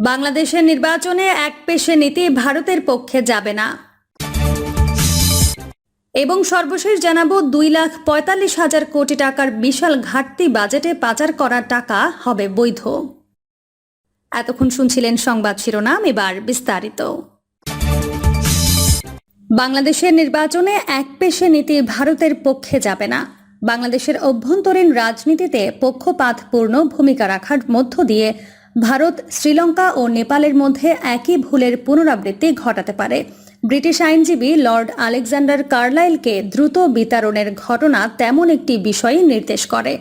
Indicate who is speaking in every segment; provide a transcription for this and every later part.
Speaker 1: বাংলাদেশের নির্বাচনে এক পেশে নীতি ভারতের পক্ষে যাবে না। এবং সর্বশেষ জানাব, দুই লাখ পঁয়তাল্লিশ হাজার কোটি টাকার বিশাল ঘাটতি বাজেটে পাচার করা টাকা হবে বৈধ। এতক্ষণ শুনছিলেন সংবাদ শিরোনাম, এবার বিস্তারিত। বাংলাদেশের নির্বাচনে এক পেশে নীতি ভারতের পক্ষে যাবে না। বাংলাদেশের অভ্যন্তরীণ রাজনীতিতে পক্ষপাতপূর্ণ ভূমিকা রাখার মধ্য দিয়ে ভারত, শ্রীলঙ্কা ও নেপালের মধ্যে একই ভুলের পুনরাবৃত্তি ঘটাতে পারে। ব্রিটিশ আইনজীবী লর্ড আলেকজান্ডার কার্লাইলকে দ্রুত বিতরণের ঘটনা তেমন একটি বিষয়ই নির্দেশ করে।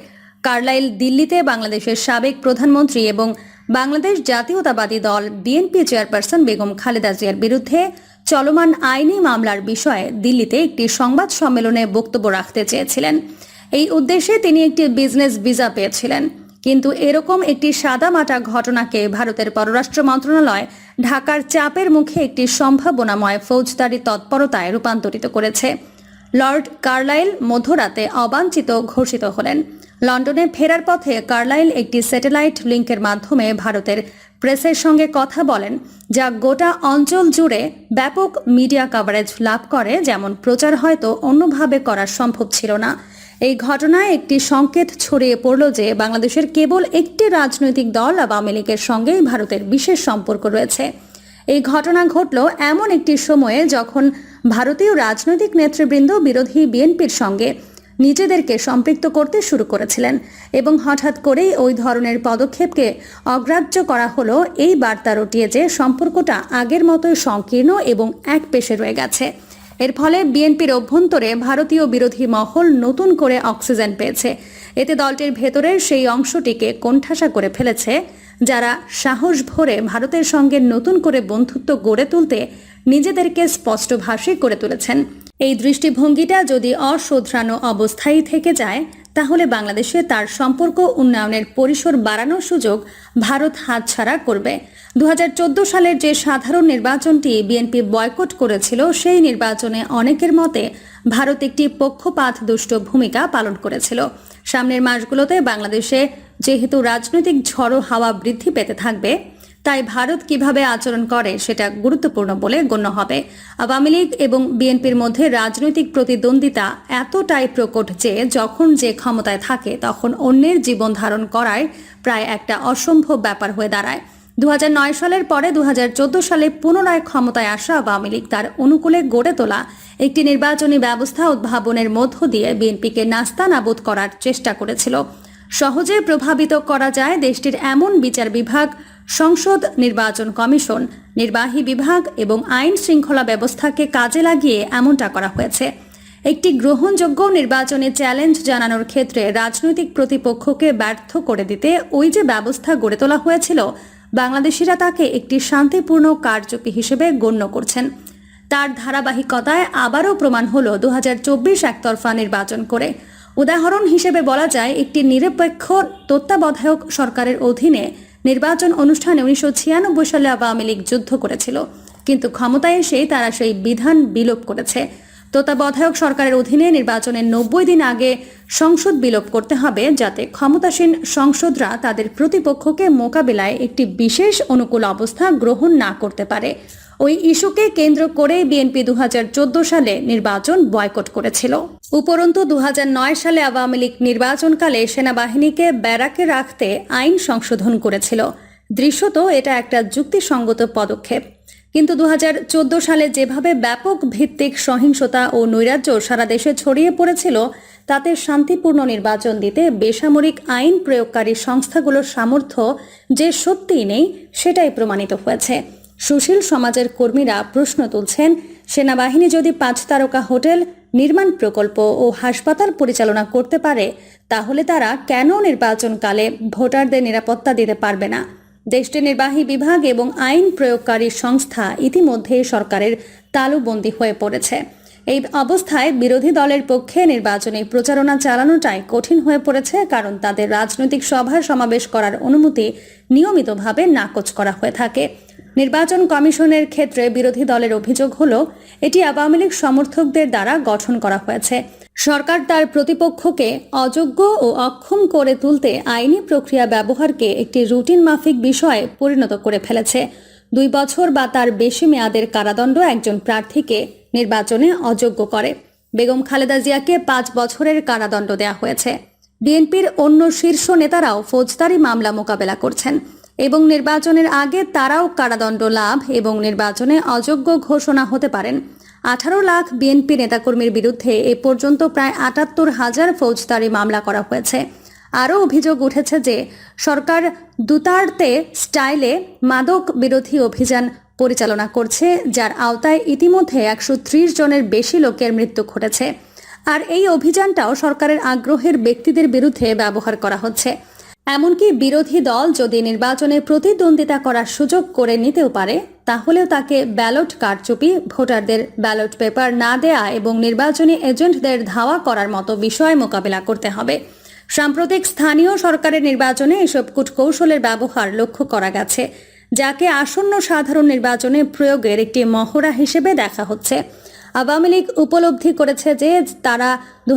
Speaker 1: কার্লাইল দিল্লিতে বাংলাদেশের সাবেক প্রধানমন্ত্রী এবং বাংলাদেশ জাতীয়তাবাদী দল বিএনপি চেয়ারপারসন বেগম খালেদা জিয়ার বিরুদ্ধে চলমান আইনি মামলার বিষয়ে দিল্লিতে একটি সংবাদ সম্মেলনে বক্তব্য রাখতে চেয়েছিলেন। এই উদ্দেশ্যে তিনি একটি বিজনেস ভিসা পেয়েছিলেন। কিন্তু এরকম একটি সাদামাটা ঘটনাকে ভারতের পররাষ্ট্র মন্ত্রণালয় ঢাকার চাপের মুখে একটি সম্ভাবনাময় ফৌজদারি তৎপরতায় রূপান্তরিত করেছে। লর্ড কার্লাইল মধ্যরাতে অবাঞ্ছিত ঘোষিত হলেন। লন্ডনে ফেরার পথে কার্লাইল একটি স্যাটেলাইট লিঙ্কের মাধ্যমে ভারতের প্রেসের সঙ্গে কথা বলেন, যা গোটা অঞ্চল জুড়ে ব্যাপক মিডিয়া কভারেজ লাভ করে, যেমন প্রচার হয়তো অন্যভাবে করা সম্ভব ছিল না। এই ঘটনায় একটি সংকেত ছড়িয়ে পড়ল যে বাংলাদেশের কেবল একটি রাজনৈতিক দল আওয়ামী লীগের সঙ্গেই ভারতের বিশেষ সম্পর্ক রয়েছে। এই ঘটনা ঘটল এমন একটি সময়ে যখন ভারতীয় রাজনৈতিক নেতৃবৃন্দ বিরোধী বিএনপির সঙ্গে নিজেদেরকে সম্পৃক্ত করতে শুরু করেছিলেন এবং হঠাৎ করেই ওই ধরনের পদক্ষেপকে অগ্রাহ্য করা হলো। এই বার্তা রটিয়ে যে সম্পর্কটা আগের মতোই সংকীর্ণ এবং এক পেশে রয়ে গেছে। এর ফলে বিএনপির অভ্যন্তরে ভারতীয় বিরোধী মহল নতুন করে অক্সিজেন পেয়েছে। এতে দলটির ভেতরের সেই অংশটিকে কোণঠাসা করে ফেলেছে, যারা সাহস ভরে ভারতের সঙ্গে নতুন করে বন্ধুত্ব গড়ে তুলতে নিজেদেরকে স্পষ্টভাষী করে তুলেছেন। এই দৃষ্টিভঙ্গিটা যদি অশোধরানো অবস্থায় থেকে যায় তাহলে বাংলাদেশে তার সম্পর্ক উন্নয়নের পরিসর বাড়ানোর সুযোগ ভারত হাতছাড়া করবে। দু হাজার চোদ্দ সালের যে সাধারণ নির্বাচনটি বিএনপি বয়কট করেছিল, সেই নির্বাচনে অনেকের মতে ভারত একটি পক্ষপাত দুষ্ট ভূমিকা পালন করেছিল। সামনের মাসগুলোতে বাংলাদেশে যেহেতু রাজনৈতিক ঝড়ো হাওয়া বৃদ্ধি পেতে থাকবে তাই ভারত কীভাবে আচরণ করে সেটা গুরুত্বপূর্ণ বলে গণ্য হবে। আওয়ামী লীগ এবং বিএনপির মধ্যে রাজনৈতিক প্রতিদ্বন্দ্বিতা এতটাই প্রকট যে যখন যে ক্ষমতায় থাকে তখন অন্যের জীবন ধারণ করায় প্রায় একটা অসম্ভব ব্যাপার হয়ে দাঁড়ায়। দু হাজার নয় সালের পরে দু হাজার চোদ্দ সালে পুনরায় ক্ষমতায় আসা আওয়ামী লীগ তার অনুকূলে গড়ে তোলা একটি নির্বাচনী ব্যবস্থা উদ্ভাবনের মধ্য দিয়ে বিএনপিকে নাস্তানাবুদ করার চেষ্টা করেছিল। সহজে প্রভাবিত করা যায় দেশটির এমন বিচার বিভাগ, সংসদ নির্বাচন কমিশন, নির্বাহী বিভাগ এবং আইন শৃঙ্খলা ব্যবস্থাকে কাজে লাগিয়ে এমনটা করা হয়েছে। একটি গ্রহণযোগ্য নির্বাচনে চ্যালেঞ্জ জানানোর ক্ষেত্রে রাজনৈতিক প্রতিপক্ষকে ব্যর্থ করে দিতে ওই যে ব্যবস্থা গড়ে তোলা হয়েছিল, বাংলাদেশিরা তাকে একটি শান্তিপূর্ণ কারচুপি হিসেবে গণ্য করছেন। তার ধারাবাহিকতায় আবারও প্রমাণ হল দু হাজার চব্বিশ একতরফা নির্বাচন করে। উদাহরণ হিসেবে বলা যায়, একটি নিরপেক্ষ তত্ত্বাবধায়ক সরকারের অধীনে নির্বাচন অনুষ্ঠানে উনিশশো ছিয়ানব্বই সালে আওয়ামী লীগ যুদ্ধ করেছিল। কিন্তু ক্ষমতায় এসে তারা সেই বিধান বিলোপ করেছে। তত্ত্বাবধায়ক সরকারের অধীনে নির্বাচনের নব্বই দিন আগে সংসদ বিলোপ করতে হবে, যাতে ক্ষমতাসীন সংসদরা তাদের প্রতিপক্ষকে মোকাবেলায় একটি বিশেষ অনুকূল অবস্থা গ্রহণ না করতে পারে। ওই ইস্যুকে কেন্দ্র করে বিএনপি দু হাজার চোদ্দ সালে নির্বাচন বয়কট করেছিল। উপরন্তু দু হাজার নয় সালে আওয়ামী লীগ নির্বাচনকালে সেনাবাহিনীকে ব্যারাকে রাখতে আইন সংশোধন করেছিল। দৃশ্যত এটা একটা যুক্তিসঙ্গত পদক্ষেপ। কিন্তু দু হাজার চোদ্দ সালে যেভাবে ব্যাপক ভিত্তিক সহিংসতা ও নৈরাজ্য সারা দেশে ছড়িয়ে পড়েছিল, তাতে শান্তিপূর্ণ নির্বাচন দিতে বেসামরিক আইন প্রয়োগকারী সংস্থাগুলোর সামর্থ্য যে সত্যিই নেই, সেটাই প্রমাণিত হয়েছে। সুশীল সমাজের কর্মীরা প্রশ্ন তুলছেন, সেনাবাহিনী যদি পাঁচ তারকা হোটেল, নির্মাণ প্রকল্প ও হাসপাতাল পরিচালনা করতে পারে, তাহলে তারা কেন নির্বাচনকালে ভোটারদের নিরাপত্তা দিতে পারবে না? দেশটির নির্বাহী বিভাগ এবং আইন প্রয়োগকারী সংস্থা ইতিমধ্যে সরকারের তালুবন্দী হয়ে পড়েছে। এই অবস্থায় বিরোধী দলের পক্ষে নির্বাচনী প্রচারণা চালানোটাই কঠিন হয়ে পড়েছে, কারণ তাদের রাজনৈতিক সভা সমাবেশ করার অনুমতি নিয়মিতভাবে নাকচ করা হয়ে থাকে। নির্বাচন কমিশনের ক্ষেত্রে বিরোধী দলের অভিযোগ হল, এটি আওয়ামী লীগ সমর্থকদের দ্বারা গঠন করা হয়েছে। সরকার তার প্রতিপক্ষকে অযোগ্য ও অক্ষম করে তুলতে আইনি প্রক্রিয়া ব্যবহারকে একটি রুটিন মাফিক বিষয়ে পরিণত করে ফেলেছে। দুই বছর বা তার বেশি মেয়াদের কারাদণ্ড একজন প্রার্থীকে নির্বাচনে অযোগ্য করে। বেগম খালেদা জিয়াকে পাঁচ বছরের কারাদণ্ড দেওয়া হয়েছে। বিএনপির অন্য শীর্ষ নেতারাও ফৌজদারি মামলা মোকাবেলা করছেন। এবং নির্বাচনের আগে তারাও কারাদণ্ড লাভ এবং নির্বাচনে অযোগ্য ঘোষণা হতে পারেন। আঠারো লাখ বিএনপি নেতাকর্মীর বিরুদ্ধে এ পর্যন্ত প্রায় আটাত্তর হাজার ফৌজদারি মামলা করা হয়েছে। আরও অভিযোগ উঠেছে যে, সরকার দুতার্তে স্টাইলে মাদক বিরোধী অভিযান পরিচালনা করছে, যার আওতায় ইতিমধ্যে একশো ত্রিশ জনের বেশি লোকের মৃত্যু ঘটেছে। আর এই অভিযানটাও সরকারের আগ্রহের ব্যক্তিদের বিরুদ্ধে ব্যবহার করা হচ্ছে। এমনকি বিরোধী দল যদি নির্বাচনে প্রতিদ্বন্দ্বিতা করার সুযোগ করে নিতেও পারে, তাহলেও তাকে ব্যালট কারচুপি, ভোটারদের ব্যালট পেপার না দেয়া এবং নির্বাচনী এজেন্টদের ধাওয়া করার মতো বিষয় মোকাবেলা করতে হবে। সাম্প্রতিক স্থানীয় সরকারের নির্বাচনে এসব কূটকৌশলের ব্যবহার লক্ষ্য করা গেছে, যাকে আসন্ন সাধারণ নির্বাচনে প্রয়োগের একটি মহড়া হিসেবে দেখা হচ্ছে। আওয়ামী লীগ উপলব্ধি করেছে যে তারা দু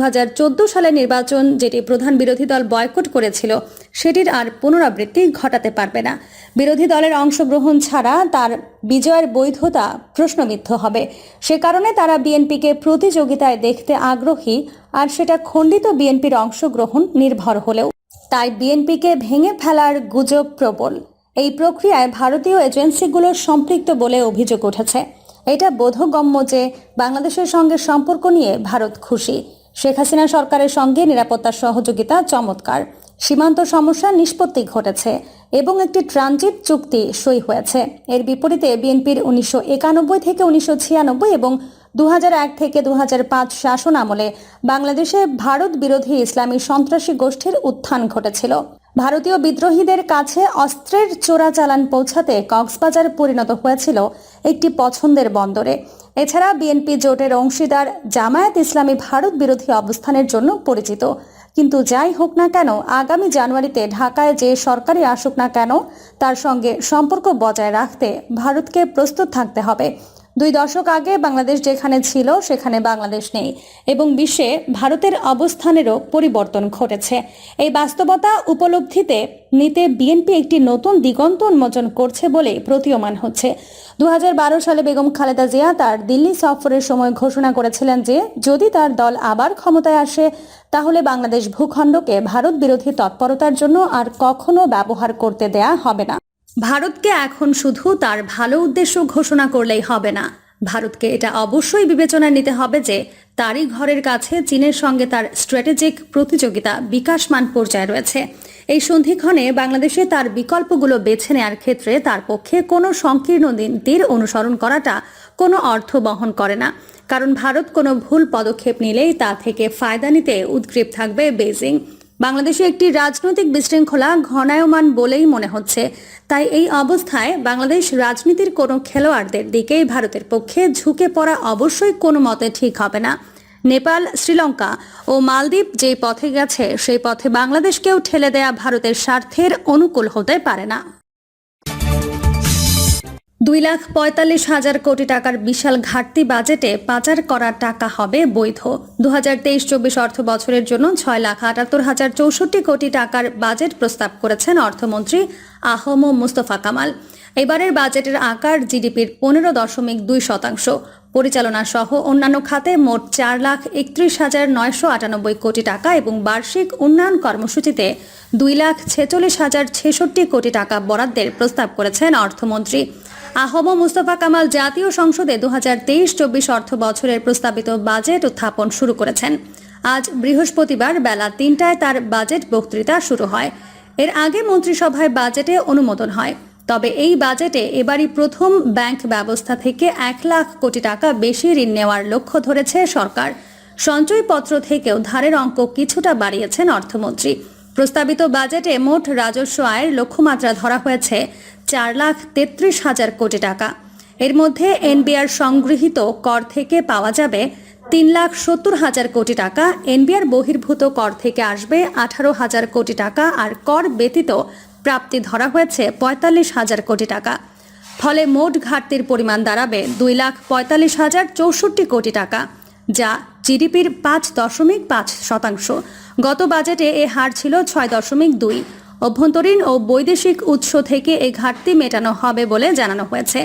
Speaker 1: সালের নির্বাচন যেটি প্রধান বিরোধী দল বয়কট করেছিল, সেটির আর পুনরাবৃত্তি ঘটাতে পারবে না। বিরোধী দলের অংশগ্রহণ ছাড়া তার বিজয়ের বৈধতা প্রশ্নবিদ্ধ হবে। সে কারণে তারা বিএনপিকে প্রতিযোগিতায় দেখতে আগ্রহী, আর সেটা খণ্ডিত বিএনপির অংশগ্রহণ নির্ভর হলেও। তাই বিএনপিকে ভেঙে ফেলার গুজব প্রবল। এই প্রক্রিয়ায় ভারতীয় এজেন্সিগুলোর সম্পৃক্ত বলে অভিযোগ উঠেছে। এটা বোধগম্য যে বাংলাদেশের সঙ্গে সম্পর্ক নিয়ে ভারত খুশি। শেখ হাসিনা সরকারের সঙ্গে নিরাপত্তা সহযোগিতা চমৎকার। সীমান্ত সমস্যা নিষ্পত্তি ঘটেছে এবং একটি ট্রানজিট চুক্তি সই হয়েছে। এর বিপরীতে বিএনপির উনিশশো একানব্বই থেকে উনিশশো ছিয়ানব্বই এবং দু হাজার এক থেকে দু হাজার পাঁচ শাসন আমলে বাংলাদেশে ভারত বিরোধী ইসলামী সন্ত্রাসী গোষ্ঠীর উত্থান ঘটেছিল। ভারতীয় বিদ্রোহীদের কাছে অস্ত্রের চোরাচালান পৌঁছাতে কক্সবাজার পরিণত হয়েছিল একটি পছন্দের বন্দরে। এছাড়া বিএনপি জোটের অংশীদার জামায়াত ইসলামী ভারত বিরোধী অবস্থানের জন্য পরিচিত। কিন্তু যাই হোক না কেন, আগামী জানুয়ারিতে ঢাকায় যে সরকারি আসুক না কেন, তার সঙ্গে সম্পর্ক বজায় রাখতে ভারতকে প্রস্তুত থাকতে হবে। দুই দশক আগে বাংলাদেশ যেখানে ছিল, সেখানে বাংলাদেশ নেই এবং বিশ্বে ভারতের অবস্থানেরও পরিবর্তন ঘটেছে। এই বাস্তবতা উপলব্ধিতে নিতে বিএনপি একটি নতুন দিগন্ত উন্মোচন করছে বলে প্রতীয়মান হচ্ছে। দু হাজার বারো সালে বেগম খালেদা জিয়া তার দিল্লি সফরের সময় ঘোষণা করেছিলেন যে, যদি তার দল আবার ক্ষমতায় আসে, তাহলে বাংলাদেশ ভূখণ্ডকে ভারত বিরোধী তৎপরতার জন্য আর কখনো ব্যবহার করতে দেয়া হবে না। ভারতকে এখন শুধু তার ভালো উদ্দেশ্য ঘোষণা করলেই হবে না। ভারতকে এটা অবশ্যই বিবেচনায় নিতে হবে যে, তারই ঘরের কাছে চীনের সঙ্গে তার স্ট্র্যাটেজিক প্রতিযোগিতা বিকাশমান পর্যায়ে রয়েছে। এই সন্ধিক্ষণে বাংলাদেশে তার বিকল্পগুলো বেছে নেওয়ার ক্ষেত্রে তার পক্ষে কোনো সংকীর্ণ নীতির অনুসরণ করাটা কোনো অর্থ বহন করে না। কারণ ভারত কোনো ভুল পদক্ষেপ নিলেই তা থেকে ফায়দা নিতে উদ্গ্রীব থাকবে বেজিং বাংলাদেশে একটি রাজনৈতিক বিশৃঙ্খলা ঘনায়মান বলেই মনে হচ্ছে। তাই এই অবস্থায় বাংলাদেশ রাজনীতির কোনো খেলোয়াড়দের দিকেই ভারতের পক্ষে ঝুঁকে পড়া অবশ্যই কোনো মতে ঠিক হবে না। নেপাল, শ্রীলঙ্কা ও মালদ্বীপ যে পথে গেছে, সেই পথে বাংলাদেশকেও ঠেলে দেয়া ভারতের স্বার্থের অনুকূল হতে পারে না। দুই লাখ পঁয়তাল্লিশ হাজার কোটি টাকার বিশাল ঘাটতি বাজেটে পাচার করা টাকা হবে বৈধ। দু হাজার তেইশ চব্বিশ অর্থ বছরের জন্য ছয় লাখ আটাত্তর হাজার চৌষট্টি কোটি টাকার বাজেট প্রস্তাব করেছেন অর্থমন্ত্রী আহম মুস্তফা কামাল। এবারের বাজেটের আকার জিডিপির পনেরো দশমিক দুই শতাংশ। পরিচালনা সহ অন্যান্য খাতে মোট চার লাখ একত্রিশ হাজার নয়শো আটানব্বই কোটি টাকা এবং বার্ষিক উন্নয়ন কর্মসূচিতে দুই লাখ ছেচল্লিশ হাজার ছেষট্টি কোটি টাকা বরাদ্দের প্রস্তাব করেছেন অর্থমন্ত্রী। আহম মুস্তফা কামাল জাতীয় সংসদে দু হাজার তেইশ চব্বিশ অর্থ বছরের প্রস্তাবিত বাজেট উত্থাপন শুরু করেছেন। আজ বৃহস্পতিবার বেলা তিনটায় তার বাজেট বক্তৃতা শুরু হয়। এর আগে মন্ত্রিসভায় বাজেটে অনুমোদন হয়। তবে এই বাজেটে এবারই প্রথম ব্যাংক ব্যবস্থা থেকে এক লাখ কোটি টাকা বেশি ঋণ নেওয়ার লক্ষ্য ধরেছে সরকার। সঞ্চয়পত্র থেকেও ধারের অঙ্ক কিছুটা বাড়িয়েছেন অর্থমন্ত্রী। প্রস্তাবিত বাজেটে মোট রাজস্ব আয়ের লক্ষ্যমাত্রা ধরা হয়েছে চার লাখ তেত্রিশ হাজার কোটি টাকা। এর মধ্যে এনবিআর সংগৃহীত কর থেকে পাওয়া যাবে তিন লাখ সত্তর হাজার কোটি টাকা, এনবিআর বহির্ভূত কর থেকে আসবে আঠারো হাজার কোটি টাকা, আর কর ব্যতীত প্রাপ্তি ধরা হয়েছে পঁয়তাল্লিশ হাজার কোটি টাকা। ফলে মোট ঘাটতির পরিমাণ দাঁড়াবে দুই লাখ পঁয়তাল্লিশ হাজার চৌষট্টি কোটি টাকা, যা জিডিপির পাঁচ দশমিক পাঁচ শতাংশ। গত বাজেটে এ হার ছিল ছয় দশমিক দুই। অভ্যন্তরীণ ও বৈদেশিক উৎস থেকে এই ঘাটতি মেটানো হবে বলে জানানো হয়েছে।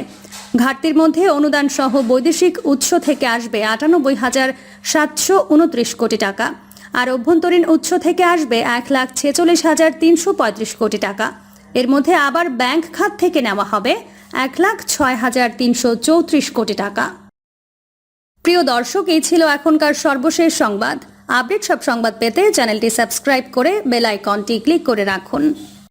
Speaker 1: ঘাটতির মধ্যে অনুদান সহ বৈদেশিক উৎস থেকে আসবে আটানব্বই হাজার সাতশো উনত্রিশ কোটি টাকা। আর অভ্যন্তরীণ উৎস থেকে আসবে এক লাখ ছেচল্লিশ হাজার তিনশো পঁয়ত্রিশ কোটি টাকা। এর মধ্যে আবার ব্যাংক খাত থেকে নেওয়া হবে এক লাখ ছয় হাজার তিনশো চৌত্রিশ কোটি টাকা। প্রিয় দর্শক, এই ছিল এখনকার সর্বশেষ সংবাদ। আপডেট সব সংবাদ পেতে চ্যানেলটি সাবস্ক্রাইব করে বেল আইকনটি ক্লিক করে রাখুন।